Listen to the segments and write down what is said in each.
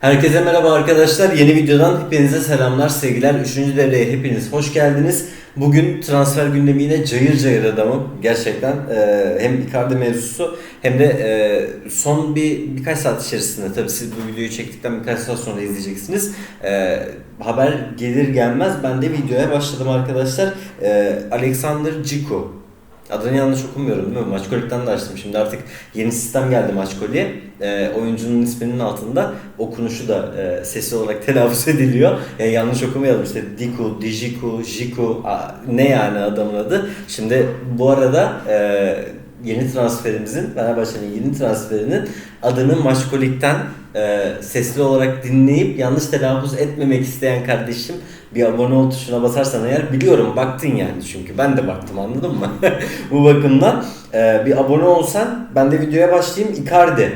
Herkese merhaba arkadaşlar. Yeni videodan hepinize selamlar, sevgiler. Üçüncü devreye hepiniz hoş geldiniz. Bugün transfer gündemi cayır cayır adamım. Gerçekten e, hem Icardi mevzusu hem de e, son bir birkaç saat içerisinde tabii siz bu videoyu çektikten birkaç saat sonra izleyeceksiniz. E, haber gelir gelmez ben de videoya başladım arkadaşlar. E, Alexander Ciku Adını yanlış okumuyorum değil mi? Maçkolik'ten de açtım. Şimdi artık yeni sistem geldi Maçkolik'e. Ee, oyuncunun isminin altında okunuşu da e, sesli olarak telaffuz ediliyor. Yani yanlış okumayalım işte Diku, Dijiku, Jiku a- ne yani adamın adı. Şimdi bu arada e, yeni transferimizin, Fenerbahçe'nin yeni transferinin adını Maçkolik'ten e, sesli olarak dinleyip yanlış telaffuz etmemek isteyen kardeşim bir abone ol tuşuna basarsan eğer biliyorum baktın yani çünkü ben de baktım anladın mı? Bu bakımdan e, bir abone olsan ben de videoya başlayayım Icardi.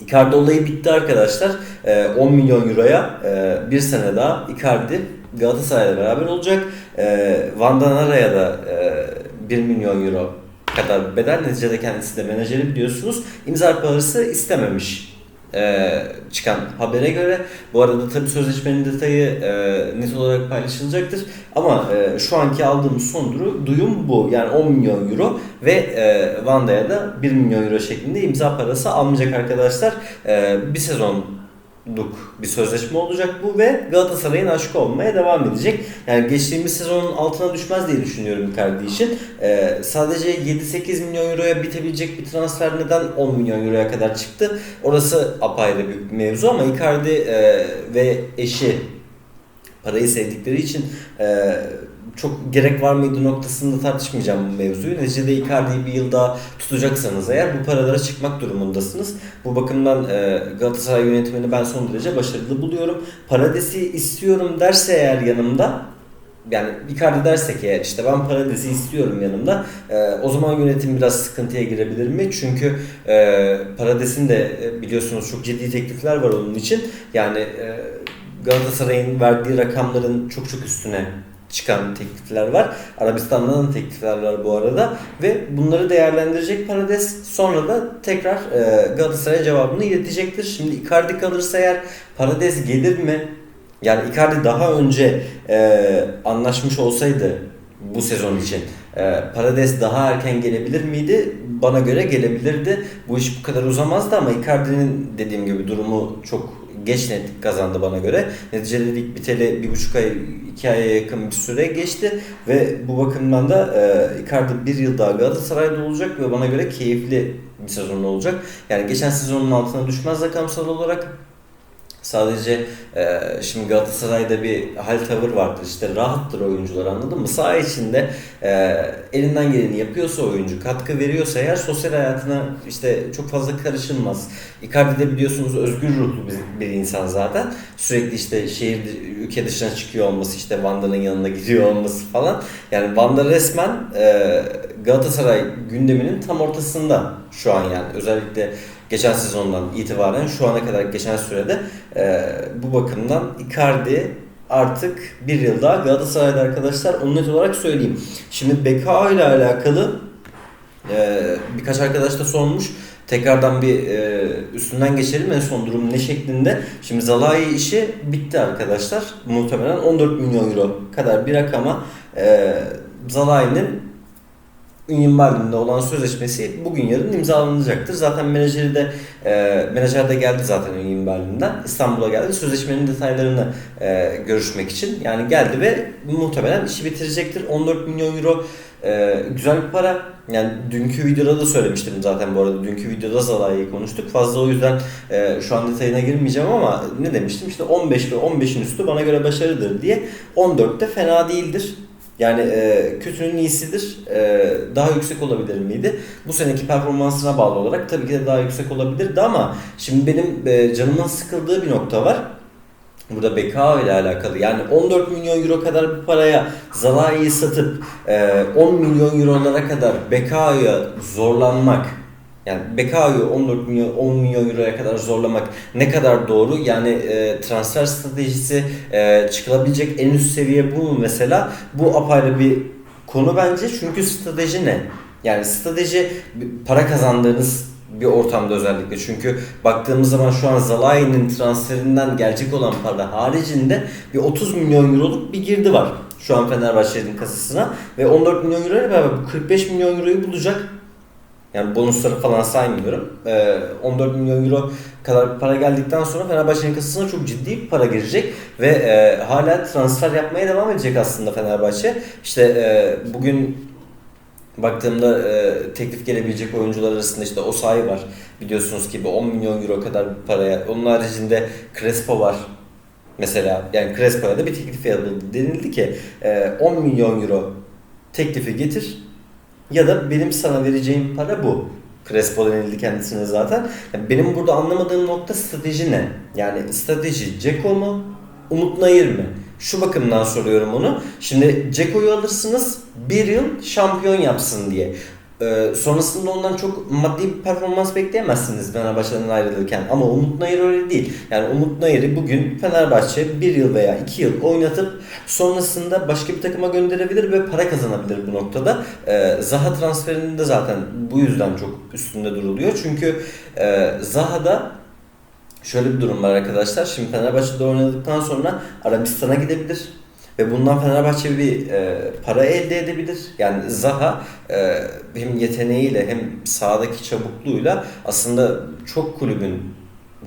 Icardi olayı bitti arkadaşlar. E, 10 milyon euroya e, bir sene daha Icardi Galatasaray'la beraber olacak. E, Van Danara'ya da e, 1 milyon euro kadar bedel. Neticede kendisi de menajeri biliyorsunuz. İmza parası istememiş e, çıkan habere göre. Bu arada tabii sözleşmenin detayı e, net olarak paylaşılacaktır. Ama e, şu anki aldığımız son duru, duyum bu. Yani 10 milyon euro ve e, Vanda'ya da 1 milyon euro şeklinde imza parası almayacak arkadaşlar. E, bir sezonluk bir sözleşme olacak bu ve Galatasaray'ın aşkı olmaya devam edecek. Yani geçtiğimiz sezonun altına düşmez diye düşünüyorum Icardi için. Ee, sadece 7-8 milyon euroya bitebilecek bir transfer neden 10 milyon euroya kadar çıktı? Orası apayrı bir mevzu ama Icardi e, ve eşi parayı sevdikleri için e, çok gerek var mıydı noktasında tartışmayacağım bu mevzuyu. Neticede Icardi'yi bir yıl daha tutacaksanız eğer bu paralara çıkmak durumundasınız. Bu bakımdan e, Galatasaray yönetimini ben son derece başarılı buluyorum. Paradesi istiyorum derse eğer yanımda yani Icardi dersek eğer işte ben Parades'i istiyorum yanımda e, o zaman yönetim biraz sıkıntıya girebilir mi? Çünkü e, Parades'in de e, biliyorsunuz çok ciddi teklifler var onun için. Yani Galatasaray'ın verdiği rakamların çok çok üstüne çıkan teklifler var. Arabistan'dan da teklifler var bu arada ve bunları değerlendirecek Parades sonra da tekrar e, Galatasaray'a cevabını iletecektir. Şimdi Icardi kalırsa eğer Parades gelir mi? Yani Icardi daha önce e, anlaşmış olsaydı bu sezon için e, Parades daha erken gelebilir miydi? Bana göre gelebilirdi. Bu iş bu kadar uzamazdı ama Icardi'nin dediğim gibi durumu çok geç net kazandı bana göre. Neticede lig biteli bir buçuk ay, iki aya yakın bir süre geçti ve bu bakımdan da e, Icardi bir yıl daha Galatasaray'da olacak ve bana göre keyifli bir sezon olacak. Yani geçen sezonun altına düşmez rakamsal olarak Sadece e, şimdi Galatasaray'da bir hal tavır vardır işte rahattır oyuncular anladın mı? Saha içinde e, elinden geleni yapıyorsa oyuncu katkı veriyorsa eğer sosyal hayatına işte çok fazla karışılmaz. Icardi de biliyorsunuz özgür ruhlu bir, bir insan zaten. Sürekli işte şehir ülke dışına çıkıyor olması işte Vanda'nın yanına gidiyor olması falan. Yani Vanda resmen e, Galatasaray gündeminin tam ortasında şu an yani özellikle geçen sezondan itibaren şu ana kadar geçen sürede e, bu bakımdan Icardi artık bir yıl daha Galatasaray'da arkadaşlar onu net olarak söyleyeyim. Şimdi BK ile alakalı e, birkaç arkadaş da sormuş. Tekrardan bir e, üstünden geçelim en son durum ne şeklinde. Şimdi Zalai işi bitti arkadaşlar. Muhtemelen 14 milyon euro kadar bir rakama e, Zalai'nin Berlin'de olan sözleşmesi bugün yarın imzalanacaktır. Zaten menajeri de e, menajer de geldi zaten Union Berlin'den. İstanbul'a geldi. Sözleşmenin detaylarını e, görüşmek için. Yani geldi ve muhtemelen işi bitirecektir. 14 milyon euro e, güzel bir para. Yani dünkü videoda da söylemiştim zaten bu arada. Dünkü videoda Zalai'yi konuştuk. Fazla o yüzden e, şu an detayına girmeyeceğim ama ne demiştim? İşte 15 ve 15'in üstü bana göre başarıdır diye. 14 de fena değildir. Yani e, kötünün iyisidir. E, daha yüksek olabilir miydi? Bu seneki performansına bağlı olarak tabii ki de daha yüksek olabilirdi ama şimdi benim e, canımın sıkıldığı bir nokta var. Burada BK ile alakalı. Yani 14 milyon euro kadar bir paraya Zalai'yi satıp e, 10 milyon eurolara kadar BK'ya zorlanmak yani BK'yı 14 milyon 10 milyon euroya kadar zorlamak ne kadar doğru? Yani e, transfer stratejisi e, çıkılabilecek en üst seviye bu mu mesela? Bu apayrı bir konu bence. Çünkü strateji ne? Yani strateji para kazandığınız bir ortamda özellikle. Çünkü baktığımız zaman şu an Zalai'nin transferinden gelecek olan para haricinde bir 30 milyon euroluk bir girdi var şu an Fenerbahçe'nin kasasına ve 14 milyon euro ile beraber bu 45 milyon euroyu bulacak. Yani bonusları falan saymıyorum. Ee, 14 milyon euro kadar para geldikten sonra Fenerbahçe'nin kasasına çok ciddi bir para girecek ve e, hala transfer yapmaya devam edecek aslında Fenerbahçe. İşte e, bugün baktığımda e, teklif gelebilecek oyuncular arasında işte Osayi var. Biliyorsunuz ki bu 10 milyon euro kadar bir paraya. Onun haricinde Crespo var. Mesela yani Crespo'ya da bir teklif yapıldı. Denildi ki e, 10 milyon euro teklifi getir ya da benim sana vereceğim para bu. Crespo denildi kendisine zaten. Yani benim burada anlamadığım nokta strateji ne? Yani strateji Ceko mu? Umut Nayır mı? Şu bakımdan soruyorum onu. Şimdi Ceko'yu alırsınız bir yıl şampiyon yapsın diye. Ee, sonrasında ondan çok maddi bir performans bekleyemezsiniz Fenerbahçe'den ayrılırken. Ama Umut Nayır öyle değil. Yani Umut Nayır'ı bugün Fenerbahçe bir yıl veya iki yıl oynatıp sonrasında başka bir takıma gönderebilir ve para kazanabilir bu noktada. Ee, Zaha transferinde zaten bu yüzden çok üstünde duruluyor. Çünkü e, Zaha'da şöyle bir durum var arkadaşlar. Şimdi Fenerbahçe'de oynadıktan sonra Arabistan'a gidebilir. Ve bundan Fenerbahçe bir e, para elde edebilir. Yani Zaha e, hem yeteneğiyle hem sahadaki çabukluğuyla aslında çok kulübün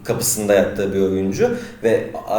kapısında yattığı bir oyuncu ve e,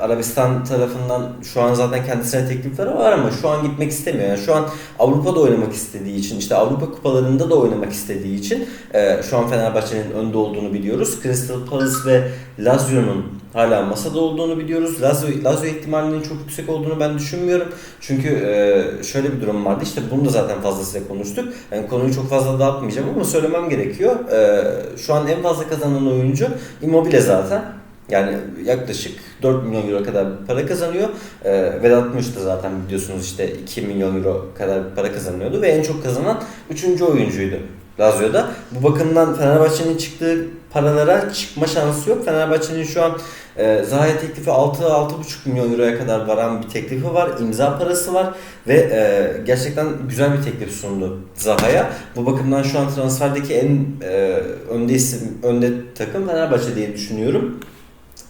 Arabistan tarafından şu an zaten kendisine teklifleri var ama şu an gitmek istemiyor. Yani şu an Avrupa'da oynamak istediği için işte Avrupa kupalarında da oynamak istediği için e, şu an Fenerbahçe'nin önde olduğunu biliyoruz. Crystal Palace ve Lazio'nun hala masada olduğunu biliyoruz. Lazio, Lazio ihtimalinin çok yüksek olduğunu ben düşünmüyorum. Çünkü e, şöyle bir durum vardı. İşte bunu da zaten fazlasıyla konuştuk. Yani konuyu çok fazla dağıtmayacağım ama söylemem gerekiyor. E, şu an en fazla kazanan oyuncu Immobile zaten. Yani yaklaşık 4 milyon euro kadar para kazanıyor. E, Vedat Muriç da zaten biliyorsunuz işte 2 milyon euro kadar para kazanıyordu ve en çok kazanan 3. oyuncuydu. Lazio'da. Bu bakımdan Fenerbahçe'nin çıktığı paralara çıkma şansı yok. Fenerbahçe'nin şu an e, Zaha'ya teklifi 6-6,5 milyon euroya kadar varan bir teklifi var. imza parası var ve e, gerçekten güzel bir teklif sundu Zaha'ya. Bu bakımdan şu an transferdeki en e, önde isim, önde takım Fenerbahçe diye düşünüyorum.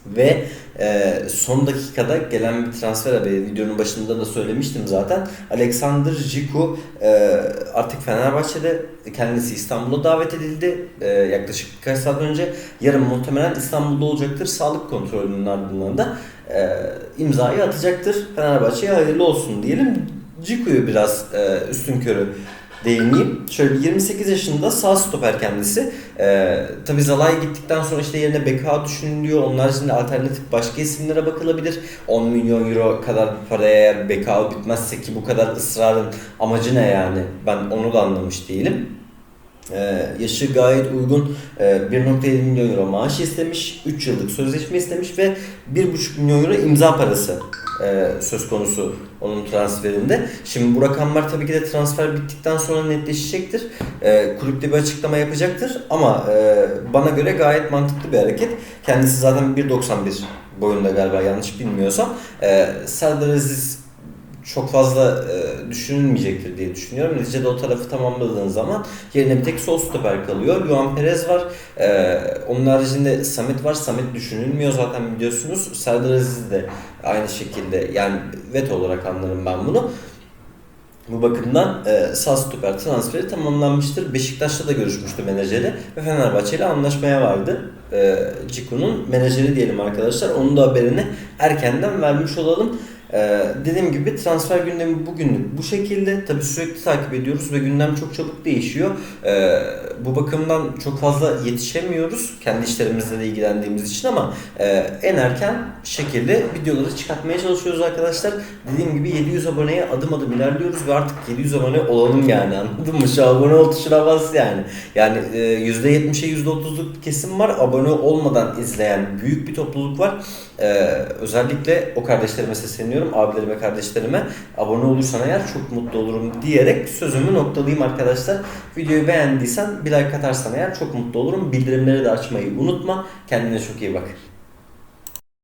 Ve e, son dakikada gelen bir transfer haberi videonun başında da söylemiştim zaten. Alexander Jiku e, artık Fenerbahçe'de kendisi İstanbul'a davet edildi. E, yaklaşık birkaç saat önce. Yarın muhtemelen İstanbul'da olacaktır. Sağlık kontrolünün ardından da e, imzayı atacaktır. Fenerbahçe'ye hayırlı olsun diyelim. Ciku'yu biraz e, üstün körü değineyim. Şöyle 28 yaşında sağ stoper kendisi. Ee, Tabi Zalai gittikten sonra işte yerine Beka düşünülüyor. Onun haricinde alternatif başka isimlere bakılabilir. 10 milyon euro kadar bir paraya eğer Beka bitmezse ki bu kadar ısrarın amacı ne yani? Ben onu da anlamış değilim. Ee, yaşı gayet uygun. Ee, 1.7 milyon euro maaş istemiş. 3 yıllık sözleşme istemiş ve 1.5 milyon euro imza parası e, söz konusu onun transferinde. Şimdi bu rakamlar tabii ki de transfer bittikten sonra netleşecektir. E, kulüpte bir açıklama yapacaktır ama e, bana göre gayet mantıklı bir hareket. Kendisi zaten 1.91 boyunda galiba yanlış bilmiyorsam. E, Serdar Aziz çok fazla e, düşünülmeyecektir diye düşünüyorum. Neticede o tarafı tamamladığın zaman yerine bir tek sol stoper kalıyor. Juan Perez var. E, onun haricinde Samet var. Samet düşünülmüyor zaten biliyorsunuz. Serdar Aziz de aynı şekilde yani veto olarak anlarım ben bunu. Bu bakımdan e, sağ stoper transferi tamamlanmıştır. Beşiktaş'ta da görüşmüştü menajeri ve Fenerbahçe ile anlaşmaya vardı. E, Ciku'nun menajeri diyelim arkadaşlar. Onun da haberini erkenden vermiş olalım. Ee, dediğim gibi transfer gündemi bugünlük bu şekilde. Tabii sürekli takip ediyoruz ve gündem çok çabuk değişiyor. Ee, bu bakımdan çok fazla yetişemiyoruz. Kendi işlerimizle de ilgilendiğimiz için ama e, en erken şekilde videoları çıkartmaya çalışıyoruz arkadaşlar. Dediğim gibi 700 aboneye adım adım ilerliyoruz ve artık 700 abone olalım yani anladın mı? Şu abone ol tuşuna bas yani. Yani e, %70'e %30'luk kesim var. Abone olmadan izleyen büyük bir topluluk var. Ee, özellikle o kardeşlerime sesleniyorum. Abilerime, kardeşlerime abone olursan eğer çok mutlu olurum diyerek sözümü noktalayayım arkadaşlar. Videoyu beğendiysen bir like atarsan eğer çok mutlu olurum. Bildirimleri de açmayı unutma. Kendine çok iyi bak.